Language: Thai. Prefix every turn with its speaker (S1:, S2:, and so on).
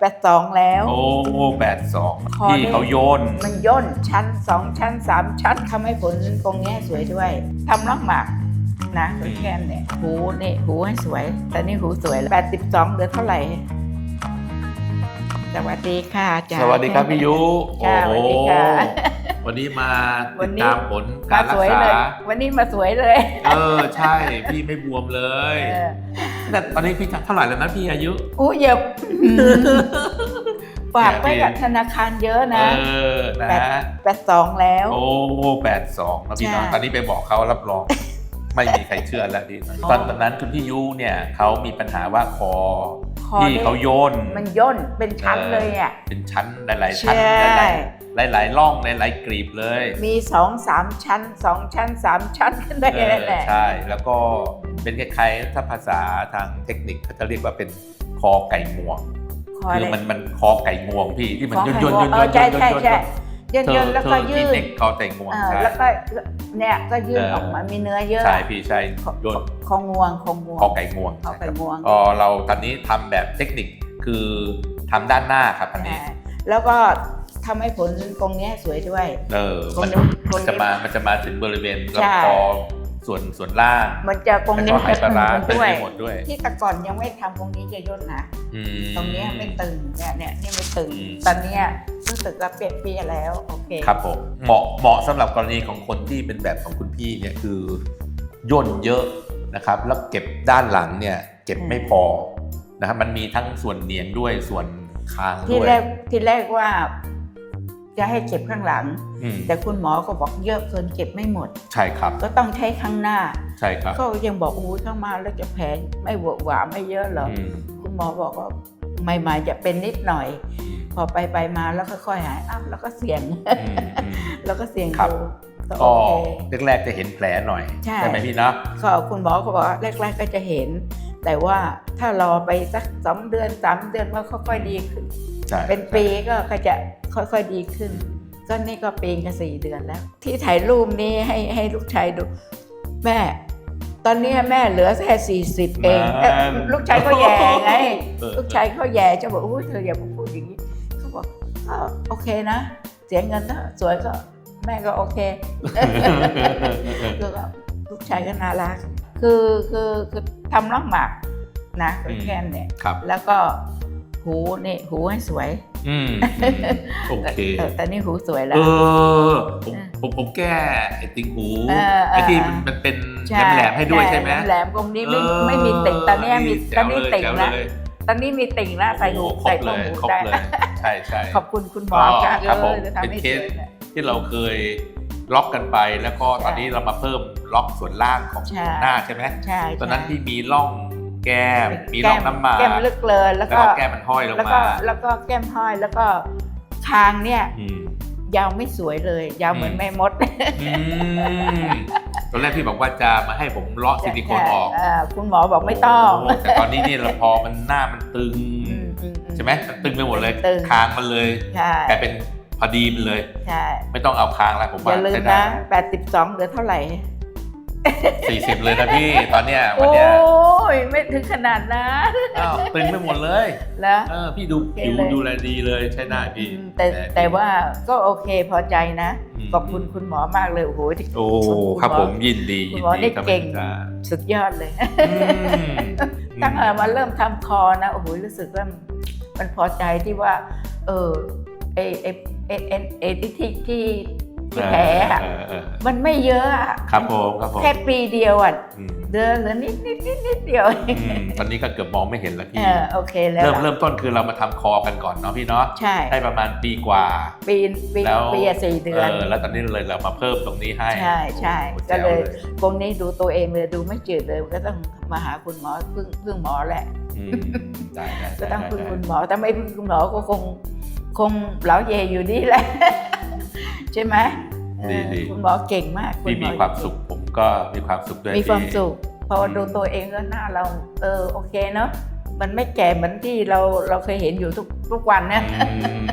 S1: แปดสองแล้ว
S2: โอ้แปดสอง
S1: คอ
S2: ที่
S1: นี่
S2: เขาโยน
S1: มันย่นชั้นสองชั้นสามชั้นทำให้ผลตรงเนี้ยสวยด้วยทำน้องหมากนะคุณแก้มเนี่ยหูนี่หูให้สวย แต่นี่หูสวยแล้วแปดสิบสองเหลือเท่าไหร่ สวัสดีค่ะอาจารย์
S2: สวัสดีครับพี่ยุ
S1: ค่ะสวัสดีค่ะ
S2: วันนี้มา
S1: วั
S2: ติ
S1: น
S2: ด
S1: นี้
S2: ตามผล
S1: มา
S2: การรั
S1: ส
S2: ก
S1: วยเลย
S2: ษา
S1: วันนี้มาสวยเลย
S2: เออใช่พี่ไม่บวมเลย
S1: เออ
S2: แต่ตอนนี้พี่เท่าไหร่แล้วนะพี่อายุ
S1: อู้เหยียบฝากไปกับธนาคารเยอะนะ
S2: เออนะ
S1: แปดแปดสองแล้ว
S2: โอ้แปดสองนะพี่น้อง
S1: ใช่
S2: ตอนนี้ไปบอกเขารับรอง ไม่มีใครเชื่อแล้วพี่ตอนตอนนั้นคุณพี่ยุเนี่ยเขามีปัญหาว่าคอ
S1: คอ
S2: ที่
S1: นี่
S2: เขาโยน
S1: มันย่นเป็นชั้นเลยอะ
S2: เป็นชั้นหลายๆชั้น
S1: ใช่
S2: หลายๆ หลายๆร่องหลายๆกรีบเลย
S1: มีสองสามชั้นสองชั้นสามชั้นขึ้นไป
S2: เออ
S1: นั่นแหละ
S2: ใช่แล้วก็เป็นคล้ายๆถ้าภาษาทางเทคนิคเขาจะเรียกว่าเป็นคอไก่งวง
S1: คอ
S2: คือ
S1: เลย
S2: มันมันคอไก่งวงพี่ที่มัน
S1: คอไก่
S2: ย่นๆย่นๆ
S1: งวงเออใช่ใช่ใช่ย่น
S2: เธ
S1: ย่
S2: อน
S1: แล้ว
S2: เธ
S1: ก็
S2: อ
S1: ยื
S2: ที่
S1: ด
S2: เด็กคอไก่งวง
S1: เออ
S2: ใช่
S1: แล้วก็เนี่ยก็ยืด
S2: เออ
S1: ออกมามีเนื้อเยอะ
S2: ใช่พี่ใช่ย่น
S1: คองวงคองวง
S2: คอไก่งวง
S1: คอไก่งวง
S2: พอเราตอนนี้ทำแบบเทคนิคคือทำด้านหน้าครับอันนี้
S1: อ่าแล้วก็ ทำให้ผลตรงเนี้ยสวยด้วย
S2: เออ
S1: ตรง
S2: มัน
S1: นี้ตรงนี้
S2: มันจะมามันจะมาถึงบริเวณ
S1: ใช่
S2: ลำคอส่วนส่วนล่าง
S1: มันจะตรง
S2: แล้ว
S1: นี้
S2: ก็ไหปลาร้า
S1: มัน
S2: เต็ม
S1: ด้วย
S2: ไปหมดด้วย
S1: ที่แต่ก่อนยังไม่ทำตรงนี้จะย่นนะ
S2: อืม
S1: ตรงเนี้ยไม่ตึงเนี่ยเนี่ยนี่ไม่ตึง
S2: อืม
S1: ตอนเนี้ยรู้สึกว่าเปลี่ยนเปลี่ยนแล้วโอเค
S2: ครับผมเหมาะเหมาะสำหรับกรณีของคนที่เป็นแบบของคุณพี่เนี่ยคือย่นเยอะนะครับ แล้วเก็บด้านหลังเนี่ยเก็บไม่พอนะครับมันมีทั้งส่วนเนียงด้วยส่วนคาง
S1: ที่
S2: ด้วย
S1: แรกที่แรกว่า จะให้เก็บข้างหลัง
S2: อืม
S1: แต่คุณหมอก็บอกเยอะเกินเก็บไม่หมด
S2: ใช่ครับ
S1: ก็ต้องใช้ข้างหน้า
S2: ใช่ครับ
S1: ก็ยังบอกอู้ข้างมาแล้วจะแผลไม่หวหวาไม่เยอะเหรอ
S2: อืม
S1: คุณหมอบอกว่าใหม่ๆจะเป็นนิดหน่อย พอไปไปมาแล้วค่อยๆหายอ้าวแล้วก็เสี่ยง
S2: อืมอืม
S1: แล้วก็เสี่ยง
S2: ครับ
S1: ดูก็
S2: ก็
S1: โอเค
S2: แรกๆจะเห็นแผลหน่อย
S1: ใช่
S2: ไหมพี่เนาะ
S1: ก็คุณหมอก็บอกว่าแรกๆก็จะเห็น แต่ว่าถ้ารอไปสักสองเดือนสามเดือนมันค่อยๆดีขึ้น
S2: ใช่
S1: เป็นปีก็ก็จะ ค่อยๆดีขึ้น ก็นี่ก็ปีกับสี่เดือนแล้ว ที่ถ่ายรูปนี้ให้ให้ลูกชายดู แม่ ตอนเนี้ยแม่เหลือแค่สี่สิบเองเอ๊ะลูกชายก็แย่ไง
S2: เออ
S1: ลูกชายเขาแย่จะบอกอุ้ยเธออย่ามาพูดอย่างนี้เขาบอกอ้าวโอเคนะเสียเงินนะสวยก็แม่ก็โอเคแล้วก็ลูกชายก็น่ารัก คือคือคือทำน้องหมากนะแค่เนี่ย
S2: ครับ
S1: แล้วก็หูนี่หูให้สวย
S2: อืมโอเค
S1: แต่แต่นี่หูสวยแล้
S2: เอ
S1: ว
S2: อผมผมผมแก้ไอ้ติงหู
S1: เออเออ
S2: ไอ้ที่มันมันเป็นแหลมๆให้ด้วยใช่ไหม
S1: แหลมๆตรงนี้ไม่
S2: เออ
S1: ไม่มีติ่งตอนเนี้ยมีตอนนี้ติ่ง
S2: แจ๋ว
S1: แล้ว
S2: เลย
S1: ตอนนี้มีติ่งแล้วใส่หู
S2: โอ้โคร
S1: ใส่
S2: บ
S1: ข้
S2: เล
S1: อยหู
S2: ครบ
S1: ได้
S2: เลยใช่ใช่
S1: ขอบคุณคุณหมอ
S2: ก็
S1: จ้า
S2: ครับผม
S1: เออจะทำให้
S2: เป็นเคส
S1: สวยเนี่ย
S2: ที่เราเคยล็อกกันไปแล้วก็ตอนนี้เรามาเพิ่มล็อกส่วนล่างของ
S1: ใช่
S2: หน้าใช่ไหม
S1: ใช่
S2: ตอนนั้น
S1: ใช่
S2: ที่มีร่อง แก้มมีร่องน้ำหมาก
S1: แก้มลึกเลยแล้ว
S2: แล้ว
S1: ก็
S2: ก็แก้มมันห้อยลง
S1: แล้วก็
S2: มา
S1: แล้วก็แก้มห้อยแล้วก็คางเนี่ย
S2: อืม
S1: ยาวไม่สวยเลย ยาวเหมือน
S2: อืม
S1: แม่มด
S2: อืมตอนแรกพี่บอกว่าจะมาให้ผมเลาะซิลิโคนออก
S1: เคุณหมอบอกไม่ต้อง
S2: โแต่ตอนนี้เนี่ยเราพอมันหน้ามันตึง
S1: อืมอือื
S2: ใช่ไหมมันตึงไปหมดเลย
S1: ตึง
S2: คางมันเลย
S1: ใช่
S2: กลายเป็นพอดีมันเลย
S1: ใช่
S2: ไม่ต้องเอาคางแล้วผม
S1: อ
S2: ว่า
S1: ย่าลืม
S2: ใช้ได้
S1: นะ82เหลือเท่าไหร่
S2: สี่สิบเลยนะพี่ตอนเนี้ยวั
S1: โอ้
S2: นเนี้ย
S1: ยไม่ถึงขนาดนั้น
S2: อ้าวตึงไปหมดเลย
S1: แล้ว
S2: เออพี่ดู
S1: โอเค
S2: ผิว
S1: เลย
S2: ดูแลดีเลยใช้ได้พี่
S1: แต่แต่ว่าก็โอเคพอใจนะ
S2: ม
S1: ขอบคุณคุณหมอมากเลยโอ้โหที่
S2: โอ้
S1: ณ
S2: ครับ
S1: หอ
S2: ผมยินดี
S1: คุณ
S2: ยิน
S1: หมอ
S2: ดี
S1: ได้
S2: ครับ
S1: เก่ง
S2: อาจารย์
S1: สุดยอดเลย
S2: อืม
S1: ตั้งแต่มาเริ่มทำคอนะโอ้โหรู้สึกว่ามันพอใจที่ว่า เออไอไอไอไอไอที่ที่ที่ที่แผลอะ
S2: เออเออ
S1: มันไม่เยอะอะ
S2: ครับผมครับผม
S1: แค่ปีเดียวอะ
S2: อืม
S1: เดือนเหลือนิดนิดนิดนิดเดียว
S2: อืมตอนนี้ก็เกือบมองไม่เห็นแล้ว
S1: เอ
S2: พี่
S1: อโอเคแล้ว
S2: เริ่มเริ่มต้นคือเรามาทำคอกันก่อนเนาะพี่เนาะ
S1: ใช่
S2: ได้ประมาณปีกว่า
S1: ปีปี
S2: แล้ว
S1: ปีอะสี่เดือน
S2: แล้วตอนนี้เลยเรามาเพิ่มตรงนี้ให้
S1: ใช่ใช่
S2: โอ้โห
S1: ก็เลย
S2: แจ๋ว
S1: ตรงนี้ดูตัวเองเลยดูไม่จืดเลยก็ต้องมาหาคุณหมอพึ่งพึ่งหมอแหละ
S2: อืมได้ได้
S1: ก็
S2: ได้
S1: ต้อง
S2: ได้
S1: พึ่งคุณหมอถ้าไม่พึ่งคุณหมอก็คงคงเหลาเยอยู่นี่แหละ ใช่ไหมเออ
S2: ดีดี
S1: คุณหมอเก่งมาก
S2: พี่
S1: ณห
S2: มีความสุขผม ก็มีความสุขด้วย
S1: มีความ
S2: พี่
S1: สุข พอ
S2: อืม
S1: ดูตัวเองก็หน้าเรา เออโอเคเนาะมันไม่แก่เหมือนที่เราเราเคยเห็นอยู่ทุกทุกวันนะ
S2: อืม